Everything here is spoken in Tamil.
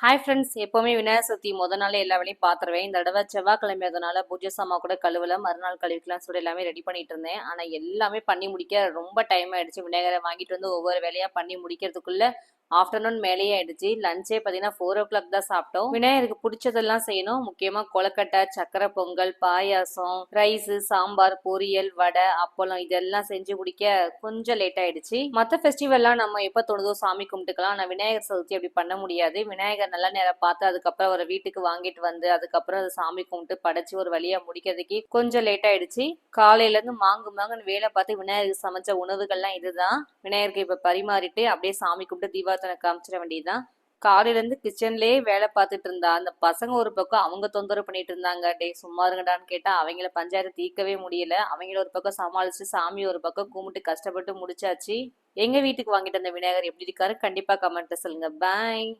ஹாய் ஃப்ரெண்ட்ஸ் எப்போவுமே விநாயகர் சதுர்த்தி முத நாளே எல்லா வேலையும் பார்த்துருவேன் இந்த தடவை செவ்வாய்க்கிழமை அதனால பூஜை சாமா கூட கழுவல மறுநாள் கழுவிக்கலாம் சொல்லி எல்லாமே ரெடி பண்ணிட்டு இருந்தேன். ஆனால் எல்லாமே பண்ணி முடிக்க ரொம்ப டைம் ஆயிடுச்சு. விநாயகரை வாங்கிட்டு வந்து ஒவ்வொரு வேலையாக பண்ணி முடிக்கிறதுக்குள்ள ஆஃப்டர்நூன் மேலேயே ஆயிடுச்சு. லஞ்சே பார்த்தீங்கன்னா ஃபோர் ஓ கிளாக் தான் சாப்பிட்டோம். விநாயகருக்கு பிடிச்சதெல்லாம் செய்யணும். முக்கியமாக கொலக்கட்டை சக்கரை பொங்கல் பாயாசம் ரைஸ் சாம்பார் பொரியல் வடை அப்பளம் இதெல்லாம் செஞ்சு முடிக்க கொஞ்சம் லேட் ஆயிடுச்சு. மற்ற ஃபெஸ்டிவல்லாம் நம்ம எப்போ தோணுதோ சாமி கும்பிட்டுக்கலாம். ஆனால் விநாயகர் சதுர்த்தி அப்படி பண்ண முடியாது. விநாயகர் நல்ல நேரம் பார்த்து அதுக்கப்புறம் ஒரு வீட்டுக்கு வாங்கிட்டு வந்து அதுக்கப்புறம் அதை சாமி கும்பிட்டு படைச்சு ஒரு வழியாக முடிக்கிறதுக்கு கொஞ்சம் லேட் ஆயிடுச்சு. காலையிலேருந்து மாங்கு மாங்குன்னு வேலை பார்த்து விநாயகருக்கு சமைச்ச உணவுகள்லாம் இதுதான். விநாயகருக்கு இப்போ பரிமாறிட்டு அப்படியே சாமி கும்பிட்டு தீபார்த்தனை காமிச்சிட வேண்டியதுதான் காலையில இருந்து கிச்சன்லயே வேலை பார்த்துட்டு இருந்தா. அந்த பசங்க ஒரு பக்கம் அவங்க தொந்தரவு பண்ணிட்டு இருந்தாங்க. டே சும்மா இருங்கடான்னு கேட்டால் அவங்கள பஞ்சாயத்து தீர்க்கவே முடியல. அவங்கள ஒரு பக்கம் சமாளிச்சு சாமி ஒரு பக்கம் கும்பிட்டு கஷ்டப்பட்டு முடிச்சாச்சு. எங்க வீட்டுக்கு வாங்கிட்டு அந்த விநாயகர் எப்படி இருக்காரு? கண்டிப்பாக கமெண்ட்டை சொல்லுங்க. பாய்